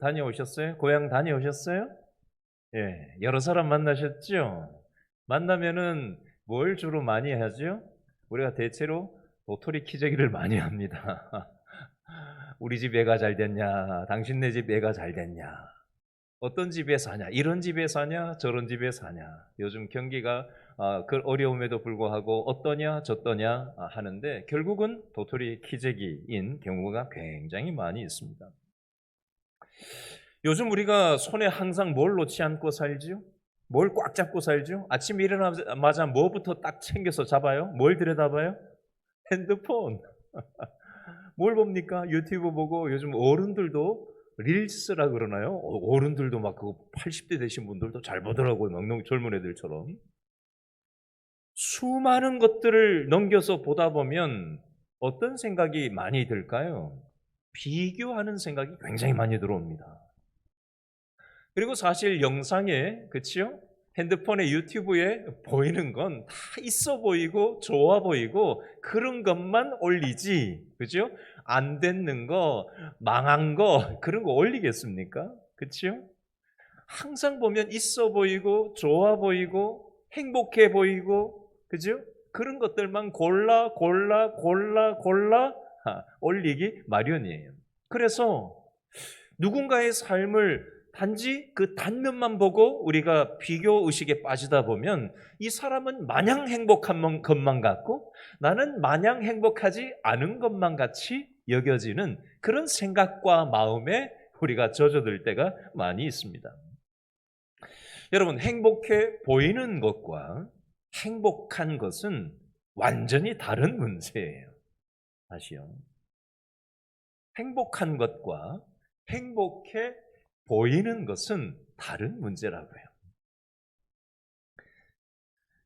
다녀오셨어요? 고향 다녀오셨어요? 예, 여러 사람 만나셨죠? 만나면은 뭘 주로 많이 하죠? 우리가 대체로 도토리 키재기를 많이 합니다. 우리 집 애가 잘 됐냐? 당신네 집 애가 잘 됐냐? 어떤 집에 사냐? 이런 집에 사냐? 저런 집에 사냐? 요즘 경기가 아, 그 어려움에도 불구하고 어떠냐 저떠냐 아, 하는데 결국은 도토리 키재기인 경우가 굉장히 많이 있습니다. 요즘 우리가 손에 항상 뭘 놓지 않고 살지요? 뭘 꽉 잡고 살죠? 아침에 일어나자마자 뭐부터 딱 챙겨서 잡아요? 뭘 들여다봐요? 핸드폰. 뭘 봅니까? 유튜브 보고 요즘 어른들도 릴스라 그러나요? 어, 어른들도 막 그거 80대 되신 분들도 잘 보더라고요. 넉넉 젊은 애들처럼. 수많은 것들을 넘겨서 보다 보면 어떤 생각이 많이 들까요? 비교하는 생각이 굉장히 많이 들어옵니다. 그리고 사실 영상에, 그치요? 핸드폰에 유튜브에 보이는 건 다 있어 보이고 좋아 보이고 그런 것만 올리지. 그죠? 안 됐는 거, 망한 거, 그런 거 올리겠습니까? 그치요? 항상 보면 있어 보이고 좋아 보이고 행복해 보이고 그죠? 그런 것들만 골라 골라 골라 골라 아, 올리기 마련이에요. 그래서 누군가의 삶을 단지 그 단면만 보고 우리가 비교 의식에 빠지다 보면 이 사람은 마냥 행복한 것만 같고 나는 마냥 행복하지 않은 것만 같이 여겨지는 그런 생각과 마음에 우리가 젖어들 때가 많이 있습니다. 여러분, 행복해 보이는 것과 행복한 것은 완전히 다른 문제예요. 다시요. 행복한 것과 행복해 보이는 것은 다른 문제라고요.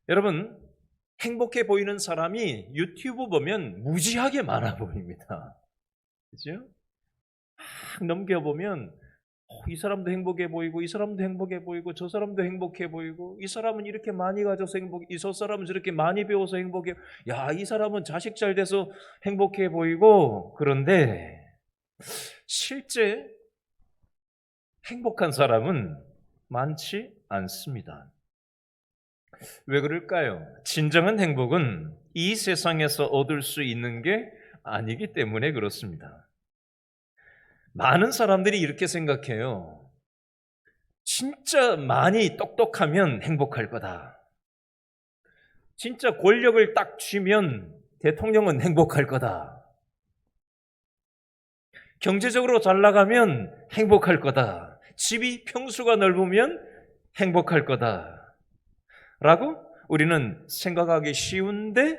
여러분, 행복해 보이는 사람이 유튜브 보면 무지하게 많아 보입니다. 그죠? 막 넘겨보면 어, 이 사람도 행복해 보이고 이 사람도 행복해 보이고 저 사람도 행복해 보이고 이 사람은 이렇게 많이 가져서 행복해 이저 사람은 저렇게 많이 배워서 행복해 야 이 사람은 자식 잘 돼서 행복해 보이고 그런데 실제 행복한 사람은 많지 않습니다. 왜 그럴까요? 진정한 행복은 이 세상에서 얻을 수 있는 게 아니기 때문에 그렇습니다. 많은 사람들이 이렇게 생각해요. 진짜 많이 똑똑하면 행복할 거다. 진짜 권력을 딱 쥐면 대통령은 행복할 거다. 경제적으로 잘 나가면 행복할 거다. 집이 평수가 넓으면 행복할 거다. 라고 우리는 생각하기 쉬운데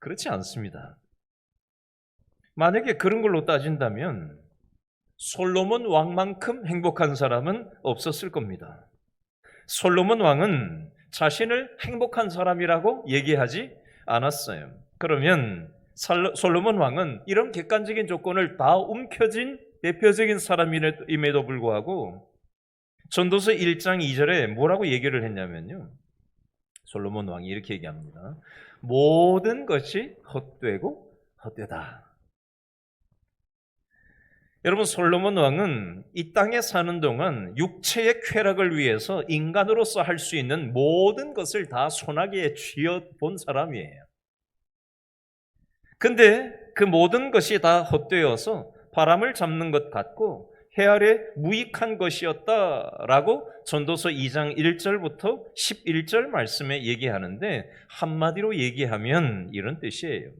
그렇지 않습니다. 만약에 그런 걸로 따진다면 솔로몬 왕만큼 행복한 사람은 없었을 겁니다. 솔로몬 왕은 자신을 행복한 사람이라고 얘기하지 않았어요. 그러면 솔로몬 왕은 이런 객관적인 조건을 다 움켜쥔 대표적인 사람임에도 불구하고 전도서 1장 2절에 뭐라고 얘기를 했냐면요. 솔로몬 왕이 이렇게 얘기합니다. 모든 것이 헛되고 헛되다. 여러분 솔로몬 왕은 이 땅에 사는 동안 육체의 쾌락을 위해서 인간으로서 할 수 있는 모든 것을 다 손아귀에 쥐어 본 사람이에요. 근데 그 모든 것이 다 헛되어서 바람을 잡는 것 같고 해 아래 무익한 것이었다라고 전도서 2장 1절부터 11절 말씀에 얘기하는데 한마디로 얘기하면 이런 뜻이에요.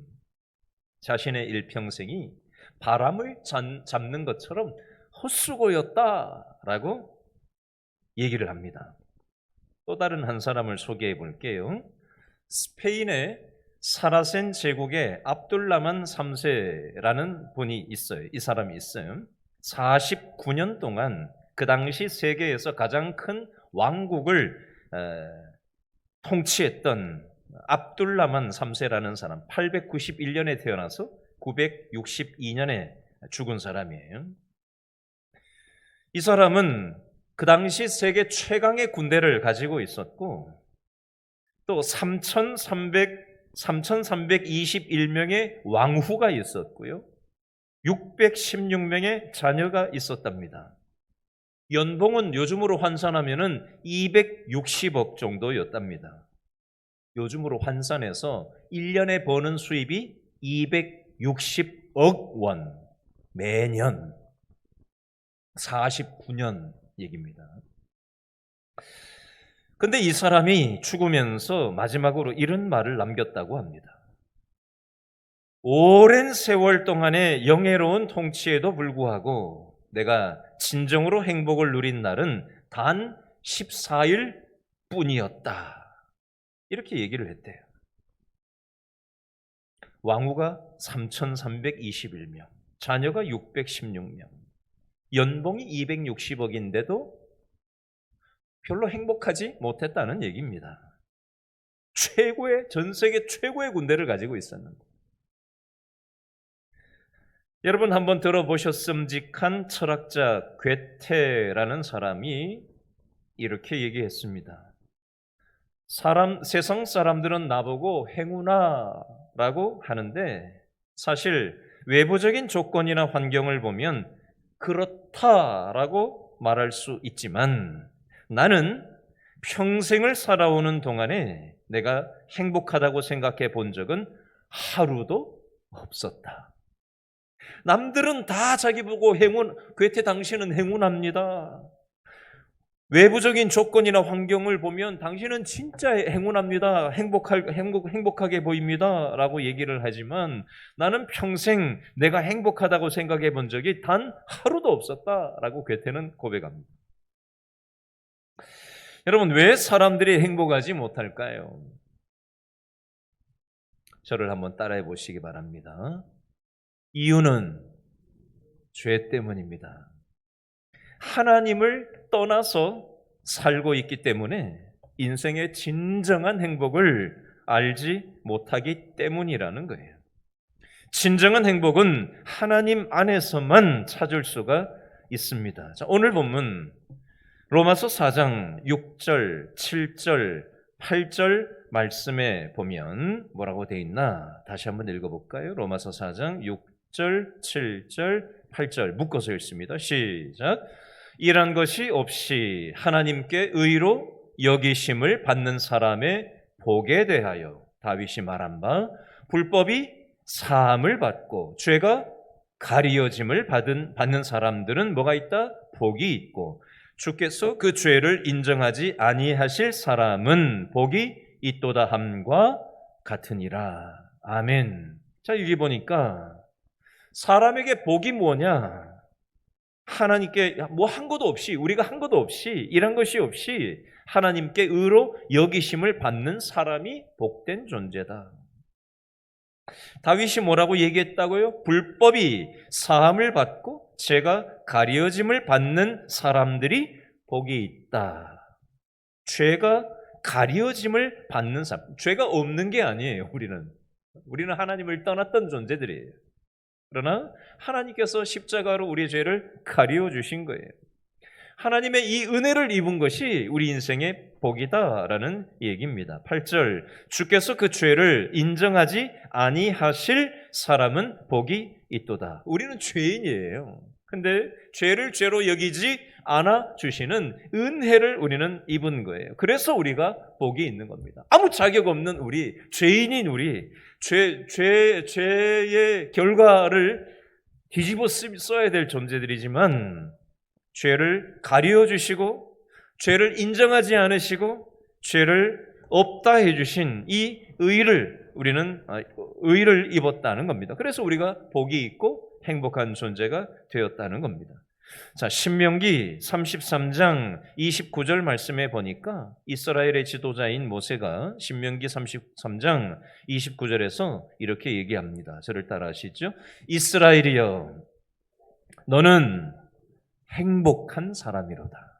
자신의 일평생이 바람을 잡는 것처럼 헛수고였다라고 얘기를 합니다. 또 다른 한 사람을 소개해 볼게요. 스페인의 사라센 제국의 압둘라만 3세라는 분이 있어요. 이 사람이 있어요. 49년 동안 그 당시 세계에서 가장 큰 왕국을 통치했던 압둘라만 3세라는 사람 891년에 태어나서 962년에 죽은 사람이에요. 이 사람은 그 당시 세계 최강의 군대를 가지고 있었고 또 3,300 3,321명의 왕후가 있었고요. 616명의 자녀가 있었답니다. 연봉은 요즘으로 환산하면은 260억 정도였답니다. 요즘으로 환산해서 1년에 버는 수입이 260억 원 매년 49년 얘기입니다. 근데 이 사람이 죽으면서 마지막으로 이런 말을 남겼다고 합니다. 오랜 세월 동안의 영예로운 통치에도 불구하고 내가 진정으로 행복을 누린 날은 단 14일 뿐이었다. 이렇게 얘기를 했대요. 왕후가 3,321명, 자녀가 616명, 연봉이 260억인데도 별로 행복하지 못했다는 얘기입니다. 최고의, 전 세계 최고의 군대를 가지고 있었는데. 여러분 한번 들어보셨음직한 철학자 괴테라는 사람이 이렇게 얘기했습니다. 사람, 세상 사람들은 나보고 행운아 라고 하는데 사실 외부적인 조건이나 환경을 보면 그렇다라고 말할 수 있지만 나는 평생을 살아오는 동안에 내가 행복하다고 생각해 본 적은 하루도 없었다. 남들은 다 자기 보고 행운, 괴테 당신은 행운합니다. 외부적인 조건이나 환경을 보면 당신은 진짜 행운합니다. 행복할, 행복, 행복하게 보입니다. 라고 얘기를 하지만 나는 평생 내가 행복하다고 생각해 본 적이 단 하루도 없었다. 라고 괴테는 고백합니다. 여러분, 왜 사람들이 행복하지 못할까요? 저를 한번 따라해 보시기 바랍니다. 이유는 죄 때문입니다. 하나님을 떠나서 살고 있기 때문에 인생의 진정한 행복을 알지 못하기 때문이라는 거예요. 진정한 행복은 하나님 안에서만 찾을 수가 있습니다. 자, 오늘 본문 로마서 4장 6절, 7절, 8절 말씀에 보면 뭐라고 돼 있나? 다시 한번 읽어 볼까요? 로마서 4장 6절, 7절, 8절 묶어서 읽습니다. 시작. 이란 것이 없이 하나님께 의로 여기심을 받는 사람의 복에 대하여 다윗이 말한 바 불법이 사함을 받고 죄가 가리어짐을 받은 받는 사람들은 뭐가 있다? 복이 있고 주께서 그 죄를 인정하지 아니하실 사람은 복이 있도다 함과 같으니라. 아멘. 자, 여기 보니까 사람에게 복이 뭐냐? 하나님께 뭐 한 것도 없이 우리가 한 것도 없이 이런 것이 없이 하나님께 의로 여기심을 받는 사람이 복된 존재다. 다윗이 뭐라고 얘기했다고요? 불법이 사함을 받고 죄가 가려짐을 받는 사람들이 복이 있다. 죄가 가려짐을 받는 사람. 죄가 없는 게 아니에요, 우리는. 우리는 하나님을 떠났던 존재들이에요. 그러나 하나님께서 십자가로 우리의 죄를 가리워 주신 거예요. 하나님의 이 은혜를 입은 것이 우리 인생의 복이다라는 얘기입니다. 8절 주께서 그 죄를 인정하지 아니하실 사람은 복이 있도다. 우리는 죄인이에요. 근데 죄를 죄로 여기지 않아 주시는 은혜를 우리는 입은 거예요. 그래서 우리가 복이 있는 겁니다. 아무 자격 없는 우리, 죄인인 우리, 죄, 죄, 죄의 결과를 뒤집어 써야 될 존재들이지만 죄를 가리워 주시고 죄를 인정하지 않으시고 죄를 없다 해 주신 이 의를 우리는 아, 의를 입었다는 겁니다. 그래서 우리가 복이 있고 행복한 존재가 되었다는 겁니다. 자, 신명기 33장 29절 말씀에 보니까 이스라엘의 지도자인 모세가 신명기 33장 29절에서 이렇게 얘기합니다. 저를 따라 하시죠. 이스라엘이여, 너는 행복한 사람이로다.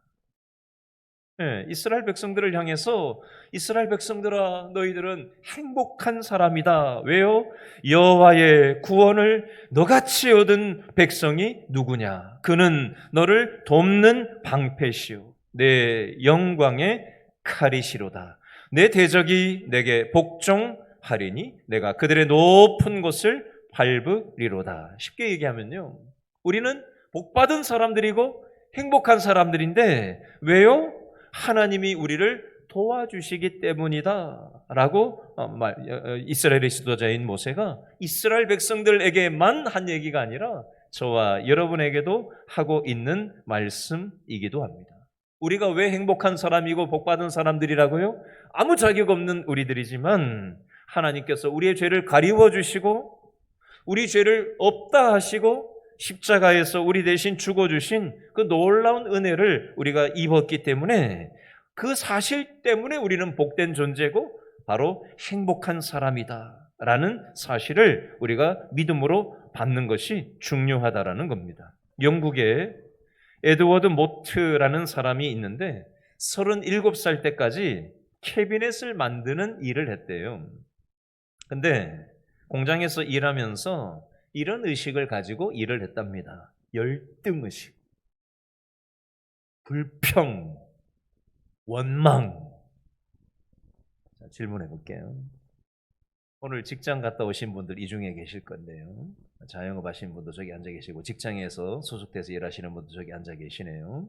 네, 이스라엘 백성들을 향해서 이스라엘 백성들아 너희들은 행복한 사람이다. 왜요? 여호와의 구원을 너같이 얻은 백성이 누구냐? 그는 너를 돕는 방패시오. 내 영광의 칼이시로다. 내 대적이 내게 복종하리니 내가 그들의 높은 곳을 밟으리로다. 쉽게 얘기하면요. 우리는 복받은 사람들이고 행복한 사람들인데 왜요? 하나님이 우리를 도와주시기 때문이다. 라고 어, 말, 어, 어, 이스라엘의 지도자인 모세가 이스라엘 백성들에게만 한 얘기가 아니라 저와 여러분에게도 하고 있는 말씀이기도 합니다. 우리가 왜 행복한 사람이고 복받은 사람들이라고요? 아무 자격 없는 우리들이지만 하나님께서 우리의 죄를 가리워 주시고 우리 죄를 없다 하시고 십자가에서 우리 대신 죽어 주신 그 놀라운 은혜를 우리가 입었기 때문에 그 사실 때문에 우리는 복된 존재고 바로 행복한 사람이다. 라는 사실을 우리가 믿음으로 받는 것이 중요하다라는 겁니다. 영국에 에드워드 모트라는 사람이 있는데 37살 때까지 캐비넷을 만드는 일을 했대요. 근데 공장에서 일하면서 이런 의식을 가지고 일을 했답니다. 열등 의식, 불평, 원망. 자, 질문해 볼게요. 오늘 직장 갔다 오신 분들 이 중에 계실 건데요. 자영업 하시는 분도 저기 앉아 계시고 직장에서 소속돼서 일하시는 분도 저기 앉아 계시네요.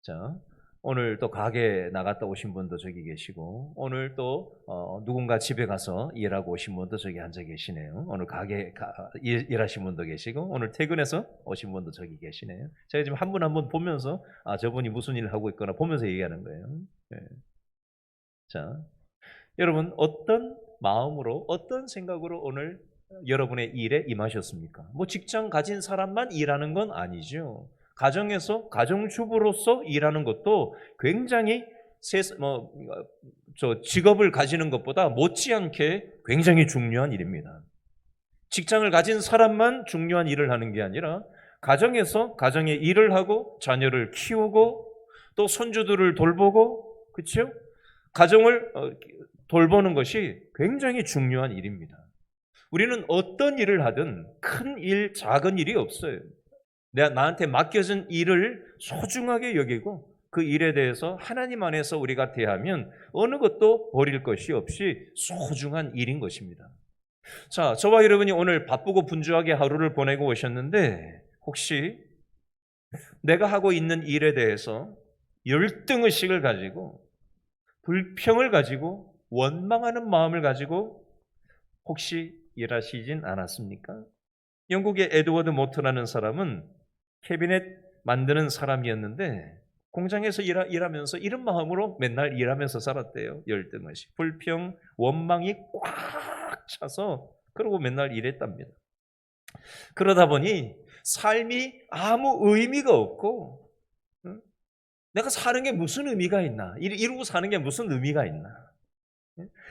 자, 오늘 또 가게 나갔다 오신 분도 저기 계시고 오늘 또 어, 누군가 집에 가서 일하고 오신 분도 저기 앉아 계시네요. 오늘 가게 가, 일, 일하신 분도 계시고 오늘 퇴근해서 오신 분도 저기 계시네요. 제가 지금 한 분 한 분 보면서 아 저분이 무슨 일을 하고 있거나 보면서 얘기하는 거예요. 네. 자, 여러분 어떤 마음으로 어떤 생각으로 오늘 여러분의 일에 임하셨습니까? 뭐 직장 가진 사람만 일하는 건 아니죠. 가정에서 가정주부로서 일하는 것도 굉장히 세, 뭐, 저 직업을 가지는 것보다 못지않게 굉장히 중요한 일입니다. 직장을 가진 사람만 중요한 일을 하는 게 아니라 가정에서 가정의 일을 하고 자녀를 키우고 또 손주들을 돌보고 그렇죠? 가정을 어, 돌보는 것이 굉장히 중요한 일입니다. 우리는 어떤 일을 하든 큰 일, 작은 일이 없어요. 내가 나한테 맡겨진 일을 소중하게 여기고 그 일에 대해서 하나님 안에서 우리가 대하면 어느 것도 버릴 것이 없이 소중한 일인 것입니다. 자, 저와 여러분이 오늘 바쁘고 분주하게 하루를 보내고 오셨는데 혹시 내가 하고 있는 일에 대해서 열등 의식을 가지고 불평을 가지고 원망하는 마음을 가지고 혹시 일하시진 않았습니까? 영국의 에드워드 모트라는 사람은 캐비넷 만드는 사람이었는데 공장에서 일하, 일하 면서 이런 마음으로 맨날 일하면서 살았대요. 열등의식, 불평, 원망이 꽉 차서 그러고 맨날 일했답니다. 그러다 보니 삶이 아무 의미가 없고 응? 내가 사는 게 무슨 의미가 있나? 이루고 사는 게 무슨 의미가 있나?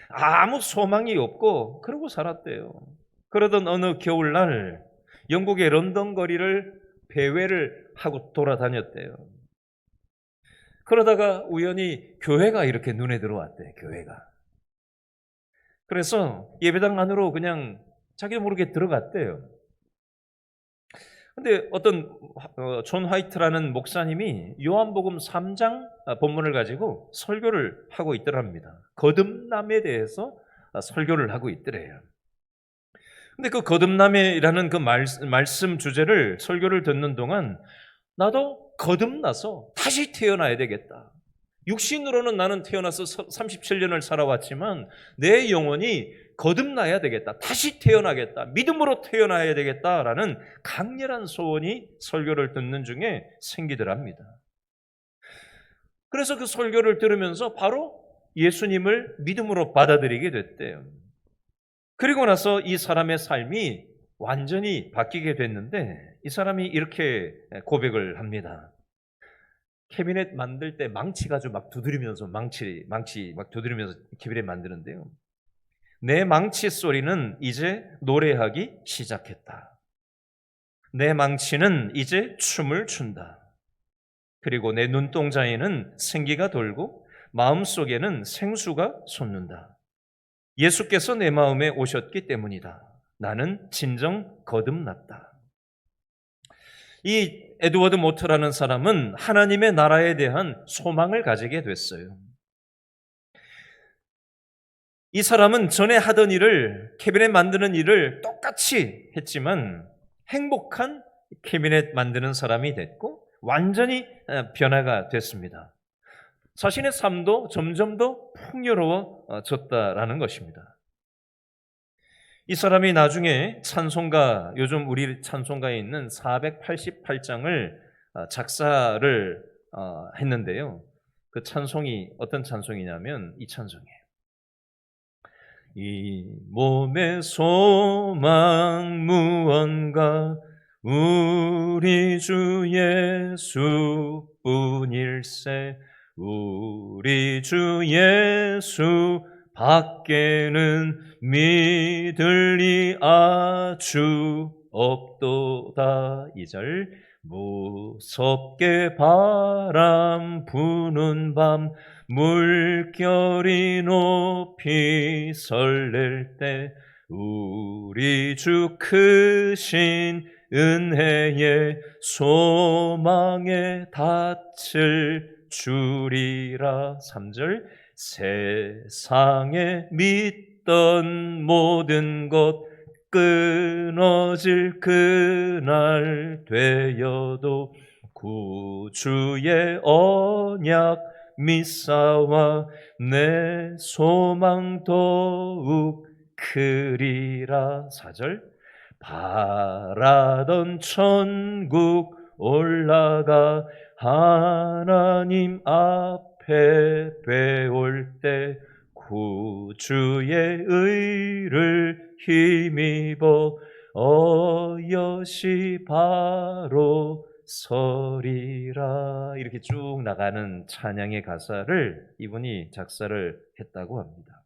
아무 소망이 없고 그러고 살았대요. 그러던 어느 겨울날 영국의 런던 거리를 배회를 하고 돌아다녔대요. 그러다가 우연히 교회가 이렇게 눈에 들어왔대, 교회가. 그래서 예배당 안으로 그냥 자기도 모르게 들어갔대요. 근데 어떤 어, 존 화이트라는 목사님이 요한복음 3장 본문을 가지고 설교를 하고 있더랍니다. 거듭남에 대해서 설교를 하고 있더래요. 근데 그 거듭남이라는 그 말, 말씀 주제를 설교를 듣는 동안 나도 거듭나서 다시 태어나야 되겠다. 육신으로는 나는 태어나서 37년을 살아왔지만 내 영혼이 거듭나야 되겠다. 다시 태어나겠다. 믿음으로 태어나야 되겠다라는 강렬한 소원이 설교를 듣는 중에 생기더랍니다. 그래서 그 설교를 들으면서 바로 예수님을 믿음으로 받아들이게 됐대요. 그리고 나서 이 사람의 삶이 완전히 바뀌게 됐는데 이 사람이 이렇게 고백을 합니다. 캐비넷 만들 때 망치 가지고 막 두드리면서 망치 망치 막 두드리면서 캐비넷 만드는데요. 내 망치 소리는 이제 노래하기 시작했다. 내 망치는 이제 춤을 춘다. 그리고 내 눈동자에는 생기가 돌고 마음속에는 생수가 솟는다. 예수께서 내 마음에 오셨기 때문이다. 나는 진정 거듭났다. 이 에드워드 모트라는 사람은 하나님의 나라에 대한 소망을 가지게 됐어요. 이 사람은 전에 하던 일을 캐비넷 만드는 일을 똑같이 했지만 행복한 캐비넷 만드는 사람이 됐고 완전히 어, 변화가 됐습니다. 자신의 삶도 점점 더 풍요로워졌다라는 것입니다. 이 사람이 나중에 찬송가 요즘 우리 찬송가에 있는 488장을 어, 작사를 어, 했는데요. 그 찬송이 어떤 찬송이냐면 이 찬송이에요. 이 몸의 소망 무언가 우리 주 예수뿐일세 우리 주 예수 밖에는 믿을이 아주 없도다. 이절 무섭게 바람 부는 밤 물결이 높이 설렐 때 우리 주 크신 은혜의 소망에 닿을 주리라. 3절 세상에 믿던 모든 것 끊어질 그날 되어도 구주의 언약 미사와 내 소망 더욱 크리라. 사절 바라던 천국 올라가 하나님 앞에 배울 때 구주의 의를 힘입어 어여시 바로 서리라 이렇게 쭉 나가는 찬양의 가사를 이분이 작사를 했다고 합니다.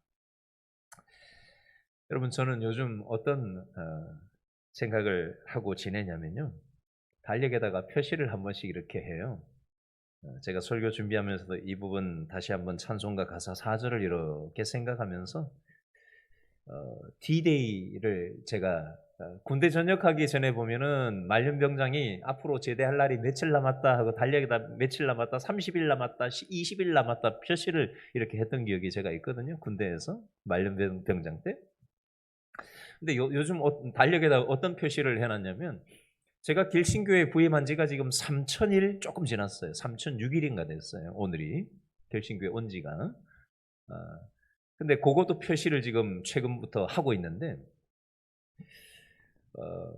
여러분 저는 요즘 어떤 어, 생각을 하고 지내냐면요. 달력에다가 표시를 한 번씩 이렇게 해요. 어, 제가 설교 준비하면서도 이 부분 다시 한번 찬송가 가사 4절을 이렇게 생각하면서 어, D-Day를 제가 어, 군대 전역하기 전에 보면은 말년병장이 앞으로 제대할 날이 며칠 남았다 하고 달력에다 며칠 남았다, 30일 남았다, 20일 남았다 표시를 이렇게 했던 기억이 제가 있거든요. 군대에서 말년병장 때. 근데 요, 즘 달력에다 어떤 표시를 해놨냐면 제가 길신교회 부임한 지가 지금 3천일 조금 지났어요. 3천육일인가 됐어요. 오늘이 길신교회 온 지가. 아, 근데 그것도 표시를 지금 최근부터 하고 있는데 어,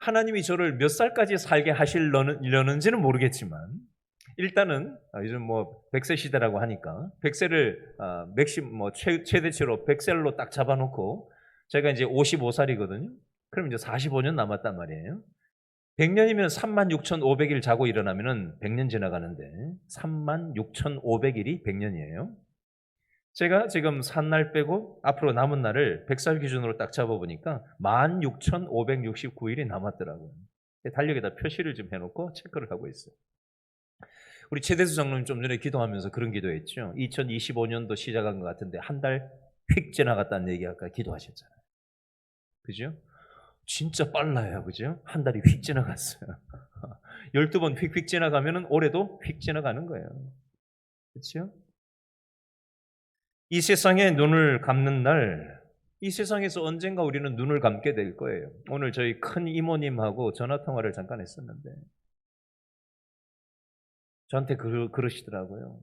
하나님이 저를 몇 살까지 살게 하시려는지는 모르겠지만 일단은 아, 요즘 뭐 100세 시대라고 하니까 100세를 아, 맥심 뭐 최, 최대치로 100세로 딱 잡아놓고 제가 이제 55살이거든요. 그럼 이제 45년 남았단 말이에요. 100년이면 36,500일 자고 일어나면은 100년 지나가는데 36,500일이 100년이에요. 제가 지금 산 날 빼고 앞으로 남은 날을 100살 기준으로 딱 잡아보니까 16,569일이 남았더라고요. 달력에다 표시를 좀 해놓고 체크를 하고 있어요. 우리 최대수 장로님 좀 전에 기도하면서 그런 기도했죠. 2025년도 시작한 것 같은데 한 달 휙 지나갔다는 얘기 아까 기도하셨잖아요. 그죠? 진짜 빨라요. 그죠? 한 달이 휙 지나갔어요. 12번 휙휙 지나가면 올해도 휙 지나가는 거예요. 그렇죠? 이 세상에 눈을 감는 날, 이 세상에서 언젠가 우리는 눈을 감게 될 거예요. 오늘 저희 큰 이모님하고 전화 통화를 잠깐 했었는데, 저한테 그, 그러시더라고요.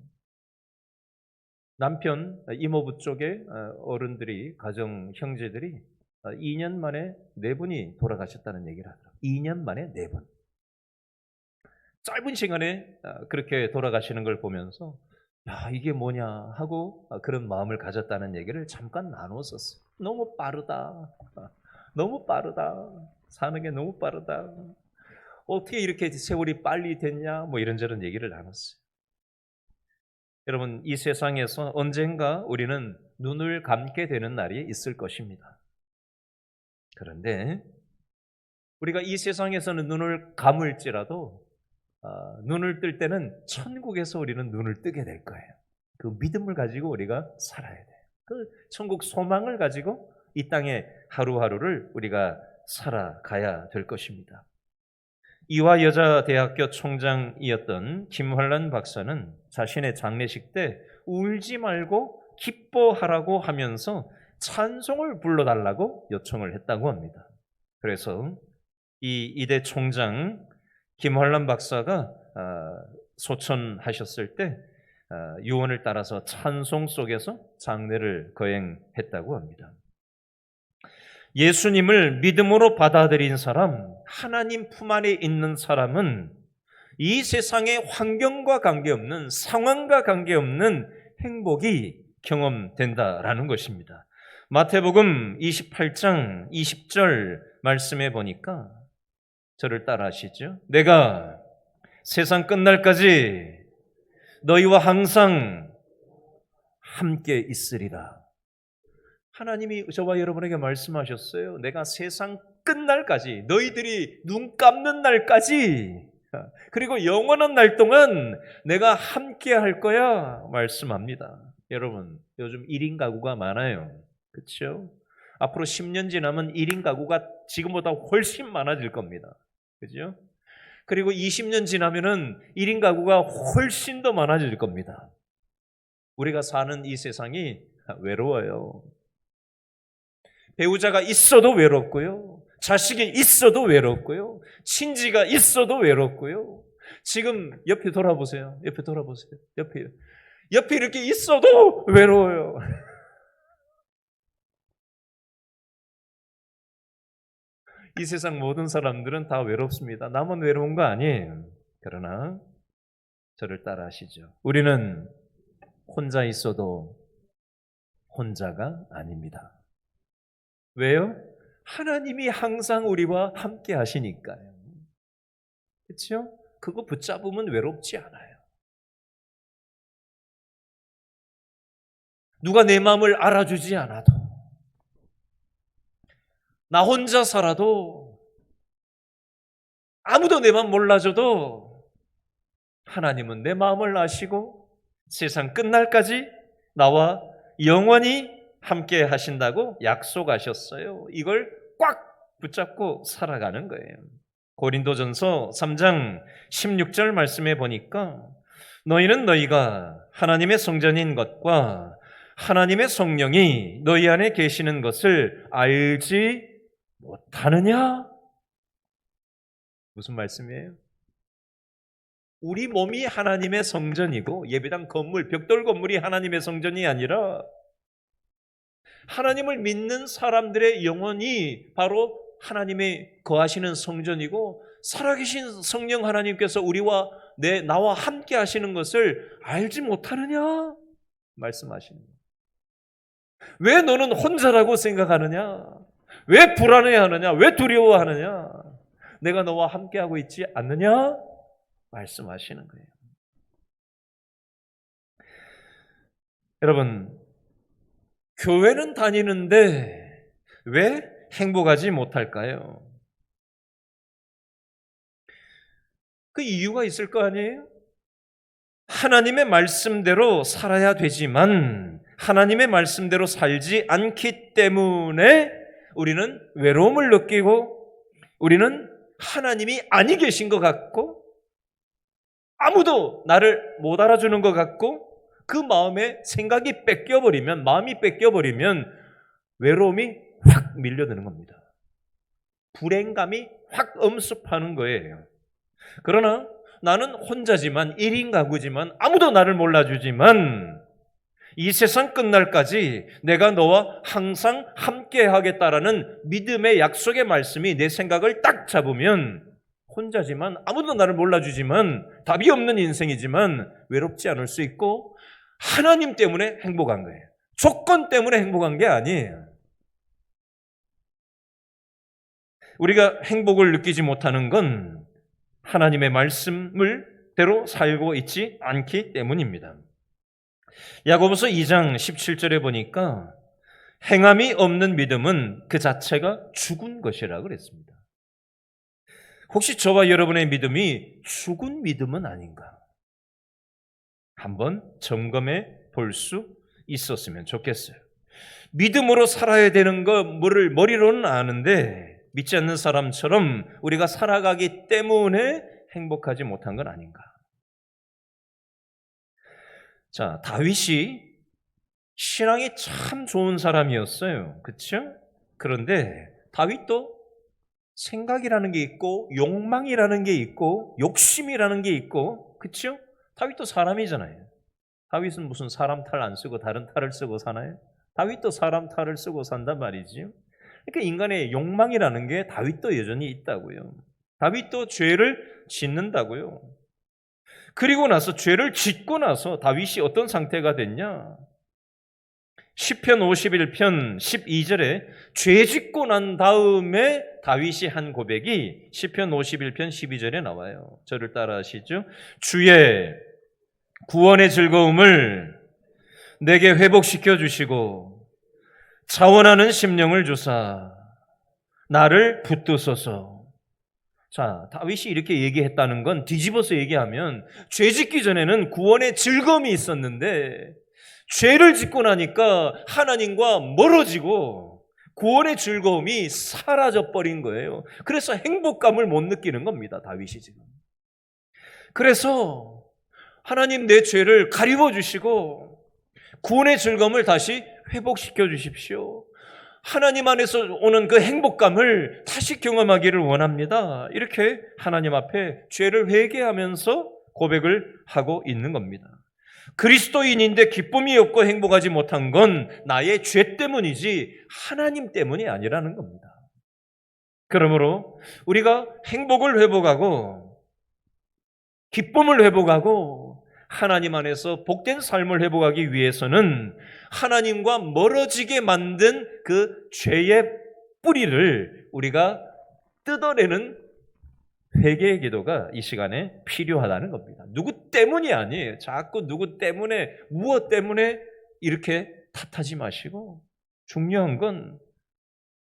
남편, 이모부 쪽에 어, 어른들이, 가정 형제들이 2년 어, 만에 네 분이 돌아가셨다는 얘기를 하더라고요. 2년 만에 네 분. 짧은 시간에 어, 그렇게 돌아가시는 걸 보면서 야, 이게 뭐냐 하고 어, 그런 마음을 가졌다는 얘기를 잠깐 나눴었어요. 너무 빠르다. 너무 빠르다. 사는 게 너무 빠르다. 어떻게 이렇게 세월이 빨리 됐냐? 뭐 이런저런 얘기를 나눴어요. 여러분, 이 세상에서 언젠가 우리는 눈을 감게 되는 날이 있을 것입니다. 그런데 우리가 이 세상에서는 눈을 감을지라도 어, 눈을 뜰 때는 천국에서 우리는 눈을 뜨게 될 거예요. 그 믿음을 가지고 우리가 살아야 돼요. 그 천국 소망을 가지고 이 땅에 하루하루를 우리가 살아가야 될 것입니다. 이화 여자 대학교 총장이었던 김환란 박사는 자신의 장례식 때 울지 말고 기뻐하라고 하면서 찬송을 불러달라고 요청을 했다고 합니다. 그래서 이 이대 총장 김환란 박사가 아, 소천하셨을 때 아, 유언을 따라서 찬송 속에서 장례를 거행했다고 합니다. 예수님을 믿음으로 받아들인 사람, 하나님 품 안에 있는 사람은 이 세상의 환경과 관계없는 상황과 관계없는 행복이 경험된다라는 것입니다. 마태복음 28장 20절 말씀해 보니까 저를 따라하시죠. 내가 세상 끝날까지 너희와 항상 함께 있으리라. 하나님이 저와 여러분에게 말씀하셨어요. 내가 세상 끝날까지 너희들이 눈 감는 날까지 그리고 영원한 날 동안 내가 함께 할 거야 말씀합니다. 여러분, 요즘 1인 가구가 많아요. 그렇죠? 앞으로 10년 지나면 1인 가구가 지금보다 훨씬 많아질 겁니다. 그죠? 그리고 20년 지나면은 1인 가구가 훨씬 더 많아질 겁니다. 우리가 사는 이 세상이 외로워요. 배우자가 있어도 외롭고요. 자식이 있어도 외롭고요. 친지가 있어도 외롭고요. 지금 옆에 돌아보세요. 옆에 돌아보세요. 옆에. 옆에 이렇게 있어도 외로워요. 이 세상 모든 사람들은 다 외롭습니다. 나만 외로운 거 아니에요. 그러나 저를 따라 하시죠. 우리는 혼자 있어도 혼자가 아닙니다. 왜요? 하나님이 항상 우리와 함께 하시니까요. 그렇죠? 그거 붙잡으면 외롭지 않아요. 누가 내 마음을 알아주지 않아도 나 혼자 살아도 아무도 내 마음 몰라줘도 하나님은 내 마음을 아시고 세상 끝날까지 나와 영원히 함께 하신다고 약속하셨어요. 이걸 꽉 붙잡고 살아가는 거예요. 고린도전서 3장 16절 말씀해 보니까 너희는 너희가 하나님의 성전인 것과 하나님의 성령이 너희 안에 계시는 것을 알지 못하느냐? 무슨 말씀이에요? 우리 몸이 하나님의 성전이고 예배당 건물, 벽돌 건물이 하나님의 성전이 아니라 하나님을 믿는 사람들의 영혼이 바로 하나님의 거하시는 성전이고 살아계신 성령 하나님께서 우리와 내 나와 함께 하시는 것을 알지 못하느냐 거예요. 왜 너는 혼자라고 생각하느냐? 왜 불안해하느냐? 왜 두려워하느냐? 내가 너와 함께하고 있지 않느냐? 말씀하시는 거예요. 여러분, 교회는 다니는데 왜 행복하지 못할까요? 그 이유가 있을 거 아니에요? 하나님의 말씀대로 살아야 되지만 하나님의 말씀대로 살지 않기 때문에 우리는 외로움을 느끼고 우리는 하나님이 아니 계신 것 같고 아무도 나를 못 알아주는 것 같고 그 마음에 생각이 뺏겨버리면 마음이 뺏겨버리면 외로움이 확 밀려드는 겁니다. 불행감이 확 엄습하는 거예요. 그러나 나는 혼자지만 1인 가구지만 아무도 나를 몰라주지만 이 세상 끝날까지 내가 너와 항상 함께 하겠다라는 믿음의 약속의 말씀이 내 생각을 딱 잡으면 혼자지만 아무도 나를 몰라주지만 답이 없는 인생이지만 외롭지 않을 수 있고 하나님 때문에 행복한 거예요. 조건 때문에 행복한 게 아니에요. 우리가 행복을 느끼지 못하는 건 하나님의 말씀을 대로 살고 있지 않기 때문입니다. 야고보서 2장 17절에 보니까 행함이 없는 믿음은 그 자체가 죽은 것이라 그랬습니다. 혹시 저와 여러분의 믿음이 죽은 믿음은 아닌가? 한번 점검해 볼 수 있었으면 좋겠어요. 믿음으로 살아야 되는 거 뭐를 머리로는 아는데 믿지 않는 사람처럼 우리가 살아가기 때문에 행복하지 못한 건 아닌가? 자, 다윗이 신앙이 참 좋은 사람이었어요. 그렇죠? 그런데 다윗도 생각이라는 게 있고 욕망이라는 게 있고 욕심이라는 게 있고 그렇죠? 다윗도 사람이잖아요. 다윗은 무슨 사람 탈 안 쓰고 다른 탈을 쓰고 사나요? 다윗도 사람 탈을 쓰고 산단 말이지요. 그러니까 인간의 욕망이라는 게 다윗도 여전히 있다고요. 다윗도 죄를 짓는다고요. 그리고 나서 죄를 짓고 나서 다윗이 어떤 상태가 됐냐? 10편 51편 12절에 죄 짓고 난 다음에 다윗이 한 고백이 10편 51편 12절에 나와요. 저를 따라 하시죠. 주의 구원의 즐거움을 내게 회복시켜 주시고 자원하는 심령을 주사 나를 붙드소서. 자, 다윗이 이렇게 얘기했다는 건 뒤집어서 얘기하면 죄 짓기 전에는 구원의 즐거움이 있었는데 죄를 짓고 나니까 하나님과 멀어지고 구원의 즐거움이 사라져 버린 거예요. 그래서 행복감을 못 느끼는 겁니다. 다윗이 지금. 그래서 하나님 내 죄를 가리워 주시고 구원의 즐거움을 다시 회복시켜 주십시오. 하나님 안에서 오는 그 행복감을 다시 경험하기를 원합니다. 이렇게 하나님 앞에 죄를 회개하면서 고백을 하고 있는 겁니다. 그리스도인인데 기쁨이 없고 행복하지 못한 건 나의 죄 때문이지 하나님 때문이 아니라는 겁니다. 그러므로 우리가 행복을 회복하고 기쁨을 회복하고 하나님 안에서 복된 삶을 회복하기 위해서는 하나님과 멀어지게 만든 그 죄의 뿌리를 우리가 뜯어내는 회개의 기도가 이 시간에 필요하다는 겁니다. 누구 때문이 아니에요. 자꾸 누구 때문에, 무엇 때문에 이렇게 탓하지 마시고 중요한 건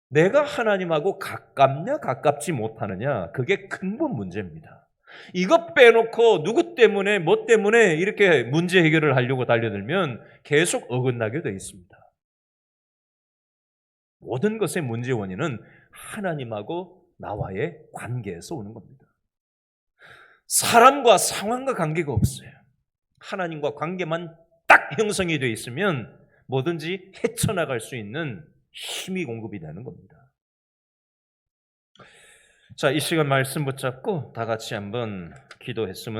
내가 하나님하고 가깝냐, 가깝지 못하느냐, 그게 근본 문제입니다. 이것 빼놓고 누구 때문에, 뭐 때문에 이렇게 문제 해결을 하려고 달려들면 계속 어긋나게 되어 있습니다. 모든 것의 문제 원인은 하나님하고 나와의 관계에서 오는 겁니다. 사람과 상황과 관계가 없어요. 하나님과 관계만 딱 형성이 되어 있으면 뭐든지 헤쳐나갈 수 있는 힘이 공급이 되는 겁니다. 자, 이 시간 말씀 붙잡고 다 같이 한번 기도했으면